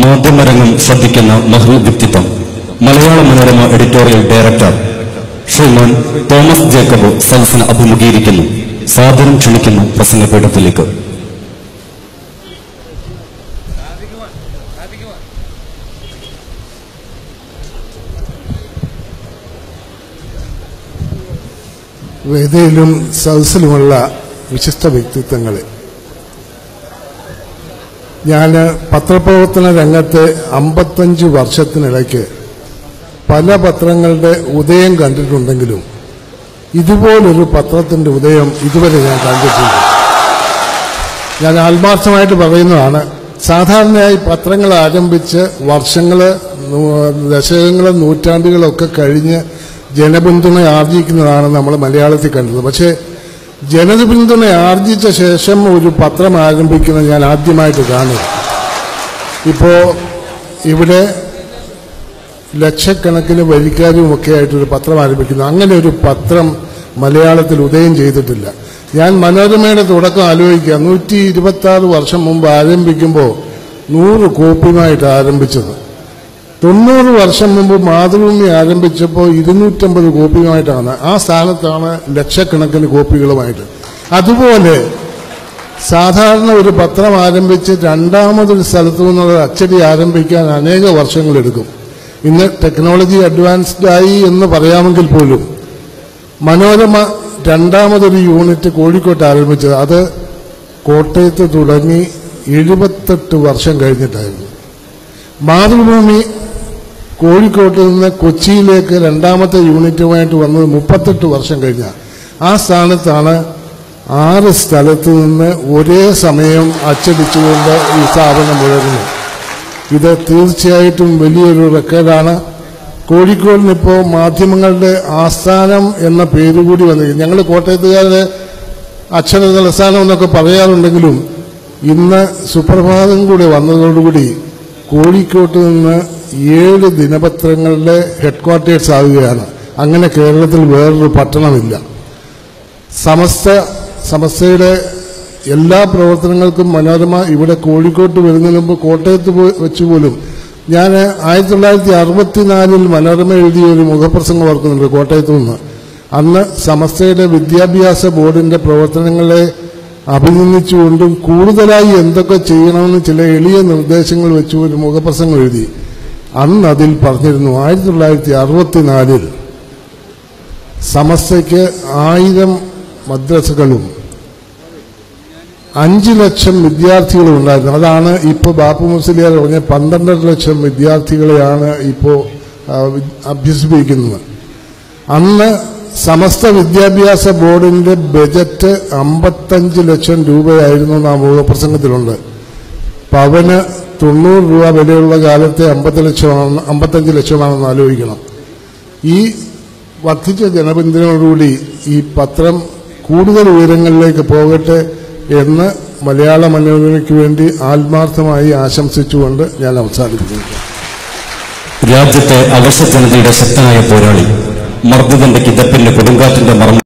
മാധ്യമരംഗം ശ്രദ്ധിക്കുന്ന മഹൽ വ്യക്തിത്വം. മലയാള മനോരമ എഡിറ്റോറിയൽ ഡയറക്ടർ ശ്രീമാൻ തോമസ് ജേക്കബ് സൽസിന് അഭിമുഖീകരിക്കുന്നു സാദരം ക്ഷണിക്കുന്നു പ്രസംഗപീഠത്തിലേക്ക്. വേദയിലും സദസ്സിലുമുള്ള വിശിഷ്ട വ്യക്തിത്വങ്ങൾ ഞാൻ പത്രപ്രവർത്തന രംഗത്ത് അമ്പത്തഞ്ച് വർഷത്തിനിടയ്ക്ക് പല പത്രങ്ങളുടെ ഉദയം കണ്ടിട്ടുണ്ടെങ്കിലും ഇതുപോലൊരു പത്രത്തിന്റെ ഉദയം ഇതുവരെ ഞാൻ കണ്ടിട്ടില്ല. ഞാൻ ആത്മാർത്ഥമായിട്ട് പറയുന്നതാണ് സാധാരണയായി പത്രങ്ങൾ ആരംഭിച്ച് വർഷങ്ങൾ ദശകങ്ങൾ നൂറ്റാണ്ടുകളൊക്കെ കഴിഞ്ഞ് ജനപിന്തുണ ആർജിക്കുന്നതാണ് നമ്മൾ മലയാളത്തിൽ കണ്ടത്. പക്ഷേ ജനപിന്തുണ ആർജിച്ച ശേഷം ഒരു പത്രം ആരംഭിക്കുന്നത് ഞാൻ ആദ്യമായിട്ട് കാണുക ഇപ്പോൾ ഇവിടെ ലക്ഷക്കണക്കിന് വരിക്കാരും ഒക്കെ ആയിട്ടൊരു പത്രം ആരംഭിക്കുന്നു. അങ്ങനെ ഒരു പത്രം മലയാളത്തിൽ ഉദയം ചെയ്തിട്ടില്ല. ഞാൻ മനോരമയുടെ തുടക്കം ആലോചിക്കുക. നൂറ്റി ഇരുപത്തി വർഷം മുമ്പ് ആരംഭിക്കുമ്പോൾ നൂറ് കോപ്പിയുമായിട്ട് ആരംഭിച്ചത്. തൊണ്ണൂറ് വർഷം മുമ്പ് മാതൃഭൂമി ആരംഭിച്ചപ്പോൾ ഇരുന്നൂറ്റമ്പത് കോപ്പിയുമായിട്ടാണ് ആ സ്ഥാനത്താണ് ലക്ഷക്കണക്കിന് കോപ്പികളുമായിട്ട് അതുപോലെ സാധാരണ ഒരു പത്രം ആരംഭിച്ച് രണ്ടാമതൊരു സ്ഥലത്തു നിന്നുള്ള അച്ചടി ആരംഭിക്കാൻ അനേക വർഷങ്ങളെടുക്കും ഇന്ന് ടെക്നോളജി അഡ്വാൻസ്ഡ് ആയി എന്ന് പറയാമെങ്കിൽ പോലും മനോരമ രണ്ടാമതൊരു യൂണിറ്റ് കോഴിക്കോട്ട് ആരംഭിച്ചത് അത് കോട്ടയത്ത് തുടങ്ങി എഴുപത്തെട്ട് വർഷം കഴിഞ്ഞിട്ടായിരുന്നു. മാതൃഭൂമി കോഴിക്കോട്ട് നിന്ന് കൊച്ചിയിലേക്ക് രണ്ടാമത്തെ യൂണിറ്റുമായിട്ട് വന്നത് മുപ്പത്തെട്ട് വർഷം കഴിഞ്ഞ ആ സ്ഥാനത്താണ് ആറ് സ്ഥലത്ത് നിന്ന് ഒരേ സമയം അച്ചടിച്ചുകൊണ്ട് ഈ സ്ഥാപനം മുഴങ്ങുന്നത്. ഇത് തീർച്ചയായിട്ടും വലിയൊരു റെക്കോർഡാണ്. കോഴിക്കോടിനിപ്പോൾ മാധ്യമങ്ങളുടെ ആസ്ഥാനം എന്ന പേര് കൂടി വന്നിരിക്കുന്നു. ഞങ്ങൾ കോട്ടയത്തുകാരുടെ അക്ഷര തലസ്ഥാനം എന്നൊക്കെ പറയാറുണ്ടെങ്കിലും ഇന്ന് സുപ്രഭാതം കൂടി വന്നതോടുകൂടി കോഴിക്കോട്ട് നിന്ന് ഏഴ് ദിനപത്രങ്ങളുടെ ഹെഡ്ക്വാർട്ടേഴ്സ് ആവുകയാണ്. അങ്ങനെ കേരളത്തിൽ വേറൊരു പട്ടണമില്ല. സമസ്ത സമസ്തയുടെ എല്ലാ പ്രവർത്തനങ്ങൾക്കും മനോരമ ഇവിടെ കോഴിക്കോട്ട് വരുന്നതിന് മുമ്പ് കോട്ടയത്ത് വെച്ച് പോലും ഞാൻ ആയിരത്തി തൊള്ളായിരത്തി അറുപത്തിനാലിൽ മനോരമ എഴുതിയ ഒരു മുഖപ്രസംഗം ഓർക്കുന്നുണ്ട് കോട്ടയത്ത് നിന്ന്. അന്ന് സമസ്തയുടെ വിദ്യാഭ്യാസ ബോർഡിന്റെ പ്രവർത്തനങ്ങളെ അഭിനന്ദിച്ചുകൊണ്ടും കൂടുതലായി എന്തൊക്കെ ചെയ്യണമെന്ന് ചില എളിയ നിർദ്ദേശങ്ങൾ വെച്ച് ഒരു മുഖപ്രസംഗം എഴുതി. അന്ന് അതിൽ പറഞ്ഞിരുന്നു ആയിരത്തി തൊള്ളായിരത്തി അറുപത്തിനാലിൽ സമസ്തയ്ക്ക് ആയിരം മദ്രസകളും അഞ്ച് ലക്ഷം വിദ്യാർത്ഥികളും ഉണ്ടായിരുന്നു. അതാണ് ഇപ്പോൾ ബാപ്പു മുസ്ലിയാർ പറഞ്ഞ പന്ത്രണ്ടര ലക്ഷം വിദ്യാർത്ഥികളെയാണ് ഇപ്പോൾ അഭ്യസിപ്പിക്കുന്നത്. അന്ന് സമസ്ത വിദ്യാഭ്യാസ ബോർഡിന്റെ ബജറ്റ് അമ്പത്തഞ്ച് ലക്ഷം രൂപയായിരുന്നു നാം പ്രസംഗത്തിലുണ്ട്. പവന് തൊണ്ണൂറ് രൂപ വിലയുള്ള കാലത്തെ അമ്പത്തി ലക്ഷമാണ് അമ്പത്തഞ്ച് ലക്ഷമാണെന്ന് ആലോചിക്കണം. ഈ വർദ്ധിച്ച ജനപിന്തുണയോടുകൂടി ഈ പത്രം കൂടുതൽ ഉയരങ്ങളിലേക്ക് പോകട്ടെ എന്ന് മലയാള മനോരമയ്ക്ക് വേണ്ടി ആത്മാർത്ഥമായി ആശംസിച്ചുകൊണ്ട് ഞാൻ അവസാനിപ്പിക്കുന്നു. രാജ്യത്തെ അവശ്യ ജനതയുടെ ശക്തനായ പോരാളി മർദ്ദത്തിന്റെ കിതപ്പിന്റെ കൊടുങ്കാറ്റിന്റെ മർമ്മ